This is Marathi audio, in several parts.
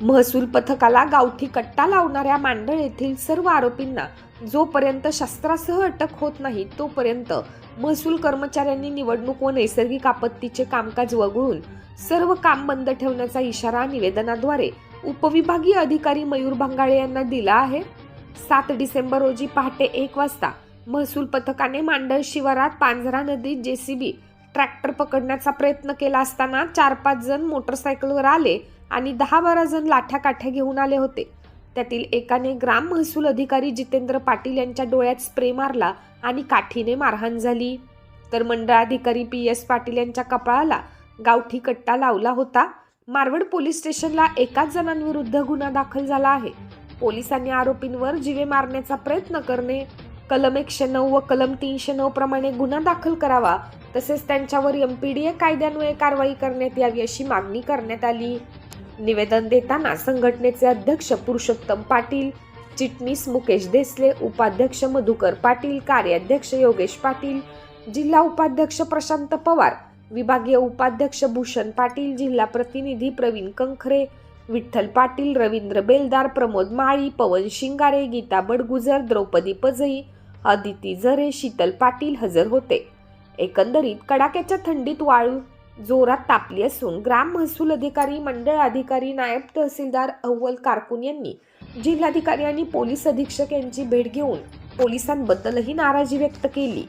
महसूल पथकाला गावठी कट्टा लावणाऱ्या मांडळ येथील सर्व आरोपींना जोपर्यंत शस्त्रासह अटक होत नाही तोपर्यंत महसूल कर्मचाऱ्यांनी निवडणूक व नैसर्गिक आपत्तीचे कामकाज वगळून सर्व काम बंद ठेवण्याचा इशारा निवेदनाद्वारे उपविभागीय अधिकारी मयूर भंगाळे यांना दिला आहे. सात डिसेंबर रोजी पहाटे एक वाजता महसूल पथकाने मांडळ शिवारात पांझरा नदीत जेसीबी ट्रॅक्टर पकडण्याचा प्रयत्न केला असताना चार पाच जण मोटरसायकलवर आले आणि दहा बारा जण लाठ्या काठ्या घेऊन आले होते. त्यातील एकाने ग्राम महसूल अधिकारी जितेंद्र पाटील यांच्या डोळ्यात स्प्रे मारला आणि काठीने मारहाण झाली. तर मंडळाधिकारी पी. एस. पाटील यांच्या कपाळाला गावठी कट्टा लावला होता. मारवड पोलीस स्टेशनला एकाच जणांविरुद्ध गुन्हा दाखल झाला आहे. पोलिसांनी आरोपींवर जीवे मारण्याचा प्रयत्न करणे कलम एकशे नऊ व कलम तीनशे नऊ प्रमाणे गुन्हा दाखल करावा तसेच त्यांच्यावर एमपीडीए कायद्यान्वये कारवाई करण्यात यावी अशी मागणी करण्यात आली. निवेदन देताना संघटनेचे अध्यक्ष पुरुषोत्तम पाटील चिटणीस मुकेश देसले उपाध्यक्ष मधुकर पाटील कार्याध्यक्ष योगेश पाटील जिल्हा उपाध्यक्ष प्रशांत पवार विभागीय उपाध्यक्ष भूषण पाटील जिल्हा प्रतिनिधी प्रवीण कंखरे विठ्ठल पाटील रवींद्र बेलदार प्रमोद माळी पवन शिंगारे गीता बडगुजर द्रौपदी पजई अदिती झरे शीतल पाटील हजर होते. एकंदरीत कडाक्याच्या थंडीत वाळू जोरात तापली असून ग्राम महसूल अधिकारी मंडळ अधिकारी नायब तहसीलदार अव्वल कारकून यांनी जिल्हाधिकारी आणि पोलीस अधीक्षक यांची भेट घेऊन पोलिसांबद्दलही नाराजी व्यक्त केली.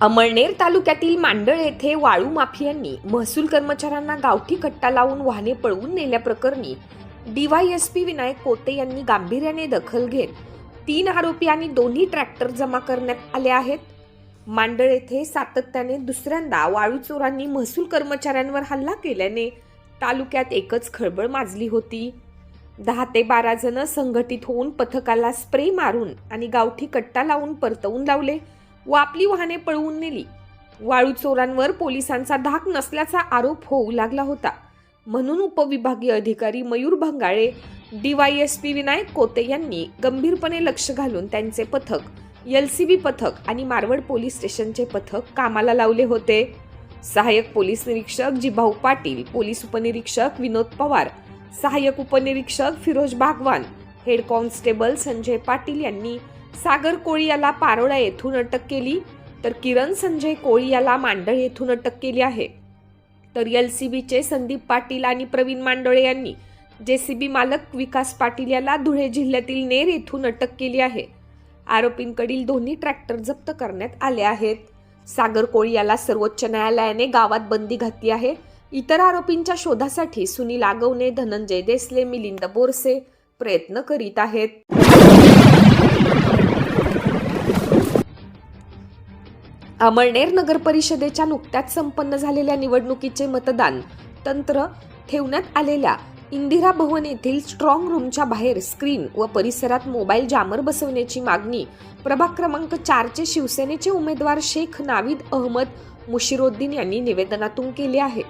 अमळनेर तालुक्यातील मांडळ येथे वाळू माफियांनी महसूल कर्मचाऱ्यांना गावठी कट्टा लावून वाहने पळवून नेल्याप्रकरणी डीवायएसपी विनायक कोते यांनी गांभीर्याने दखल घेत तीन आरोपी आणि दोन्ही ट्रॅक्टर जमा करण्यात आले आहेत. मांडळ येथे सातत्याने दुसऱ्यांदा वाळू चोरांनी महसूल कर्मचाऱ्यांवर हल्ला केल्याने तालुक्यात एकच खळबळ माजली होती. दहा ते बारा जण संघटित होऊन पथकाला स्प्रे मारून आणि गावठी कट्टा लावून परतवून लावले व आपली वाहने पळवून नेली. वाळू चोरांवर पोलिसांचा धाक नसल्याचा आरोप होऊ लागला होता. म्हणून उपविभागीय अधिकारी मयूर भंगाळे डीवायएसपी विनायक कोते यांनी गंभीरपणे लक्ष घालून त्यांचे पथक एल सी बी पथक आणि मारवड पोलीस स्टेशनचे पथक कामाला लावले होते. सहाय्यक पोलीस निरीक्षक जिभाऊ पाटील पोलीस उपनिरीक्षक विनोद पवार सहाय्यक उपनिरीक्षक फिरोज भागवान हेड कॉन्स्टेबल संजय पाटील यांनी सागर कोळी याला पारोळा येथून अटक केली तर किरण संजय कोळी याला मांडळ येथून अटक केली आहे. तर एल सी बीचे संदीप पाटील आणि प्रवीण मांडोळे यांनी जेसीबी मालक विकास पाटील याला धुळे जिल्ह्यातील नेर येथून अटक केली आहे. आरोपींकडील दोन्ही ट्रॅक्टर जप्त करण्यात आले आहेत. सागर कोळी याला सर्वोच्च न्यायालयाने गावात बंदी घातली आहे. इतर आरोपींच्या शोधासाठी सुनील आगवणे धनंजय देसले मिलिंद बोरसे प्रयत्न करीत आहेत. अमळनेर नगर परिषदेच्या नुकत्याच संपन्न झालेल्या निवडणुकीचे मतदान तंत्र ठेवण्यात आलेल्या इंदिरा भवन येथील स्ट्रॉंग रूमच्या बाहेर स्क्रीन व परिसरात मोबाईल जामर बसवण्याची मागणी. प्रभाग क्रमांक चारचे शिवसेनेचे उमेदवार शेख नाविद अहमद मुशिरोद्दीन यांनी निवेदनातून केली आहे.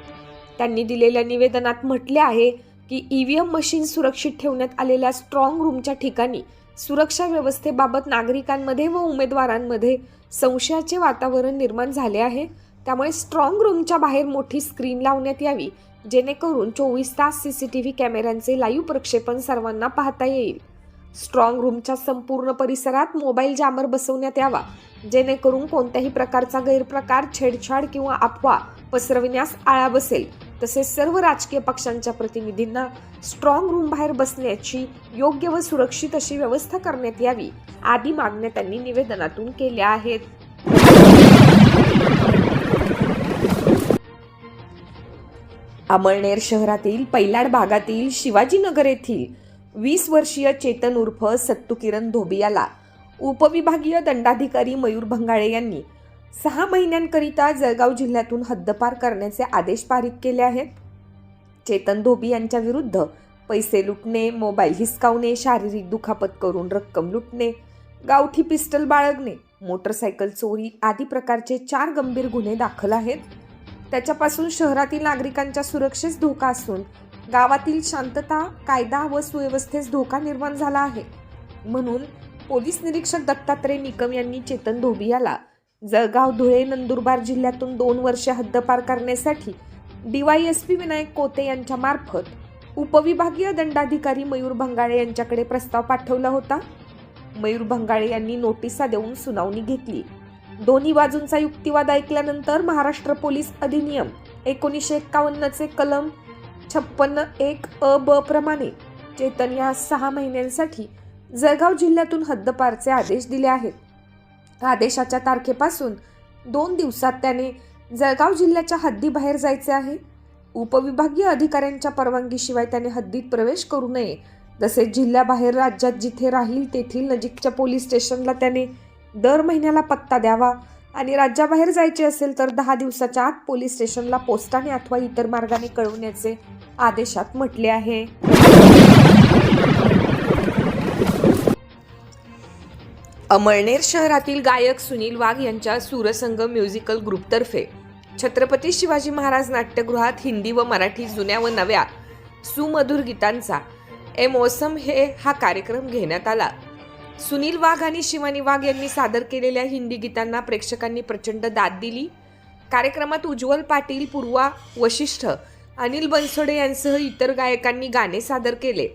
त्यांनी दिलेल्या निवेदनात म्हटले आहे की ईव्हीएम मशीन सुरक्षित ठेवण्यात आलेल्या स्ट्रॉंग रूमच्या ठिकाणी सुरक्षा व्यवस्थेबाबत नागरिकांमध्ये व उमेदवारांमध्ये संशयाचे वातावरण निर्माण झाले आहे. त्यामुळे स्ट्रॉंग रूमच्या बाहेर मोठी स्क्रीन लावण्यात यावी जेणेकरून चोवीस तास सी सी टी व्ही कॅमेऱ्यांचे लाईव्ह प्रक्षेपण सर्वांना पाहता येईल. स्ट्रॉंग रूमच्या संपूर्ण परिसरात मोबाईल जामर बसवण्यात यावा जेणेकरून कोणत्याही प्रकारचा गैरप्रकार छेडछाड किंवा अफवा पसरविण्यास आळा बसेल. तसेच सर्व राजकीय पक्षांच्या प्रतिनिधींना स्ट्रॉंग रूम बाहेर बसण्याची योग्य व सुरक्षित अशी व्यवस्था करण्यात यावी आदी मागण्या त्यांनी निवेदनातून केल्या आहेत. अमळनेर शहरातील पैलाड भागातील शिवाजीनगर येथील वीस वर्षीय चेतन उर्फ सत्तू किरण धोबी याला उपविभागीय दंडाधिकारी मयूर भंगाळे यांनी सहा महिन्यांकरिता जळगाव जिल्ह्यातून हद्दपार करण्याचे आदेश पारित केले आहेत. चेतन धोबी यांच्या विरुद्ध पैसे लुटणे मोबाईल हिसकावणे शारीरिक दुखापत करून रक्कम लुटणे गावठी पिस्टल बाळगणे मोटरसायकल चोरी आदी प्रकारचे चार गंभीर गुन्हे दाखल आहेत. त्याच्यापासून शहरातील नागरिकांच्या सुरक्षेस धोका असून गावातील शांतता कायदा व सुव्यवस्थेस धोका निर्माण झाला आहे. म्हणून पोलीस निरीक्षक दत्तात्रय निकम यांनी चेतन धोबी याला जळगाव धुळे नंदुरबार जिल्ह्यातून दोन वर्षे हद्दपार करण्यासाठी डीवायएसपी विनायक कोते यांच्या मार्फत उपविभागीय दंडाधिकारी मयूर भंगाळे यांच्याकडे प्रस्ताव पाठवला होता. मयूर भंगाळे यांनी नोटिसा देऊन सुनावणी घेतली. दोन्ही बाजूंचा युक्तिवाद ऐकल्यानंतर महाराष्ट्र पोलीस अधिनियम एकोणीसशे एक्कावन्नचे कलम छप्पन्न एक अ ब प्रमाणे चेतन या सहा महिन्यांसाठी जळगाव जिल्ह्यातून हद्दपारचे आदेश दिले आहेत. आदेशाच्या तारखेपासून दोन दिवसात त्याने जळगाव जिल्ह्याच्या हद्दीबाहेर जायचे आहे. उपविभागीय अधिकाऱ्यांच्या परवानगीशिवाय त्याने हद्दीत प्रवेश करू नये. तसेच जिल्ह्याबाहेर राज्यात जिथे राहील तेथील नजीकच्या पोलीस स्टेशनला त्याने दर महिन्याला पत्ता द्यावा. आणि राज्याबाहेर जायचे असेल तर दहा दिवसाच्या आत पोलीस स्टेशनला पोस्टाने अथवा इतर मार्गाने कळवण्याचे आदेशात म्हटले आहे. अमळनेर शहरातील गायक सुनील वाघ यांच्या सूरसंग म्युझिकल ग्रुपतर्फे छत्रपती शिवाजी महाराज नाट्यगृहात हिंदी व मराठी जुन्या व नव्या सुमधुर गीतांचा ए मौसम हे हा कार्यक्रम घेण्यात आला. सुनील वाघ आणि शिवानी वाघ यांनी सादर केलेल्या हिंदी गीतांना प्रेक्षकांनी प्रचंड दाद दिली. कार्यक्रमात उज्ज्वल पाटील पूर्वा वशिष्ठ अनिल बनसोडे यांसह इतर गायकांनी गाणे सादर केले.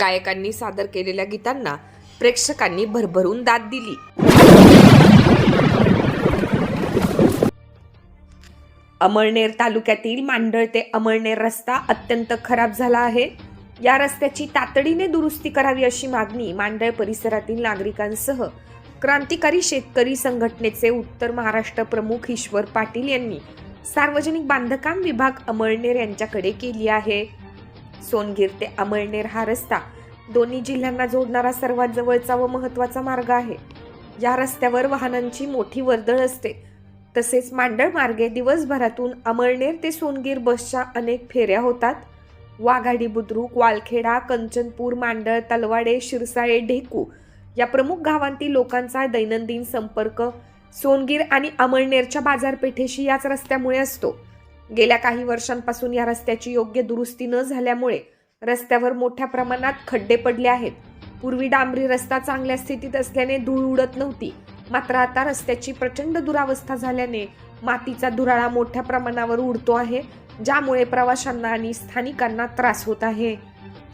गायकांनी सादर केलेल्या गीतांना प्रेक्षकांनी भरभरून दाद दिली. अमळनेर तालुक्यातील मांडळ ते अमळनेर रस्ता अत्यंत खराब झाला आहे. या रस्त्याची तातडीने दुरुस्ती करावी अशी मागणी मांडळ परिसरातील नागरिकांसह क्रांतिकारी शेतकरी संघटनेचे उत्तर महाराष्ट्र प्रमुख ईश्वर पाटील यांनी सार्वजनिक बांधकाम विभाग अमळनेर यांच्याकडे केली आहे. सोनगीर ते अमळनेर हा रस्ता दोन्ही जिल्ह्यांना जोडणारा सर्वात जवळचा व महत्त्वाचा मार्ग आहे. या रस्त्यावर वाहनांची मोठी वर्दळ असते. तसेच मांडळ मार्गे दिवसभरातून अमळनेर ते सोनगीर बसच्या अनेक फेऱ्या होतात. वाघाडी बुद्रुक वालखेडा कंचनपूर मांडळ तलवाडे शिरसाळे ढेकू या प्रमुख गावांतील लोकांचा दैनंदिन संपर्क सोनगीर आणि अमळनेरच्या बाजारपेठेशी याच रस्त्यामुळे असतो. गेल्या काही वर्षांपासून या रस्त्याची योग्य दुरुस्ती न झाल्यामुळे रस्त्यावर मोठ्या प्रमाणात खड्डे पडले आहेत. पूर्वी डांबरी रस्ता चांगल्या स्थितीत असल्याने धूळ उडत नव्हती. मात्र आता रस्त्याची प्रचंड दुरावस्था झाल्याने मातीचा धुराळा मोठ्या प्रमाणावर उडतो आहे. ज्यामुळे प्रवाशांना आणि स्थानिकांना त्रास होत आहे.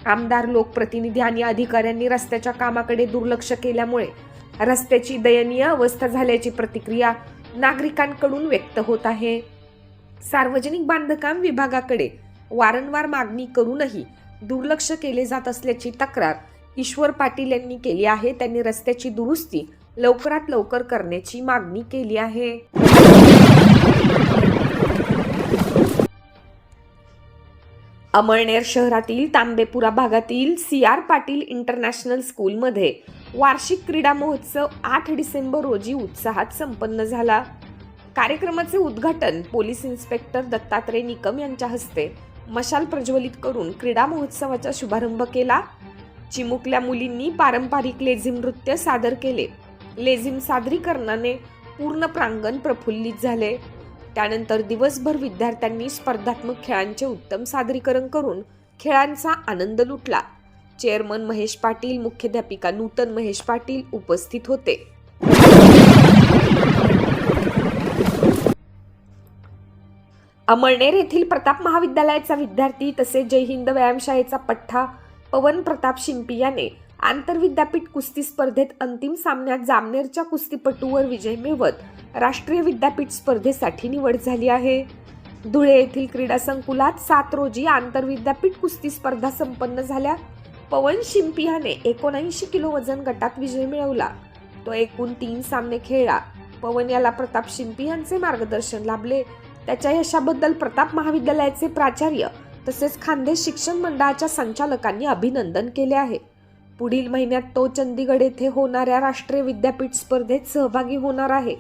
आमदार लोकप्रतिनिधी आणि अधिकाऱ्यांनी रस्त्याच्या कामाकडे दुर्लक्ष केल्यामुळे रस्त्याची दयनीय अवस्था झाल्याची प्रतिक्रिया नागरिकांकडून व्यक्त होत आहे. सार्वजनिक बांधकाम विभागाकडे वारंवार मागणी करूनही दुर्लक्ष केले जात असल्याची तक्रार ईश्वर पाटील यांनी केली आहे. त्यांनी रस्त्याची दुरुस्ती लवकरात लवकर करण्याची मागणी केली आहे. अमळनेर शहरातील तांबेपुरा भागातील सी आर पाटील इंटरनॅशनल स्कूलमध्ये वार्षिक क्रीडा महोत्सव आठ डिसेंबर रोजी उत्साहात संपन्न झाला. कार्यक्रमाचे उद्घाटन पोलीस इन्स्पेक्टर दत्तात्रय निकम यांच्या हस्ते मशाल प्रज्वलित करून क्रीडा महोत्सवाचा शुभारंभ केला. चिमुकल्या मुलींनी पारंपरिक लेझिम नृत्य सादर केले. लेझिम सादरीकरणाने पूर्ण प्रांगण प्रफुल्लित झाले. त्यानंतर दिवसभर विद्यार्थ्यांनी स्पर्धात्मक खेळांचे उत्तम सादरीकरण करून खेळांचा आनंद लुटला. चेअरमन महेश पाटील मुख्याध्यापिका नूतन महेश पाटील उपस्थित होते. अमळनेर येथील प्रताप महाविद्यालयाचा विद्यार्थी तसेच जय हिंद व्यायामशाळेचा पठ्ठा पवन प्रताप शिंपी याने आंतरविद्यापीठ कुस्ती स्पर्धेत अंतिम सामन्यात जामनेरच्या कुस्तीपटूवर विजय मिळवत राष्ट्रीय विद्यापीठ स्पर्धेसाठी निवड झाली आहे. धुळे येथील क्रीडा संकुलात सात रोजी आंतरविद्यापीठ कुस्ती स्पर्धा संपन्न झाल्या. पवन शिंपी याने एकोणऐंशी किलो वजन गटात विजय मिळवला. तो एकूण तीन सामने खेळला. पवन याला प्रताप शिंपी यांचे मार्गदर्शन लाभले. त्याच्या यशाबद्दल प्रताप महाविद्यालयाचे प्राचार्य तसेच खानदेश शिक्षण मंडळाच्या संचालकांनी अभिनंदन केले आहे. पुढील महिन्यात तो चंदीगड येथे होणाऱ्या राष्ट्रीय विद्यापीठ स्पर्धेत सहभागी होणार आहे.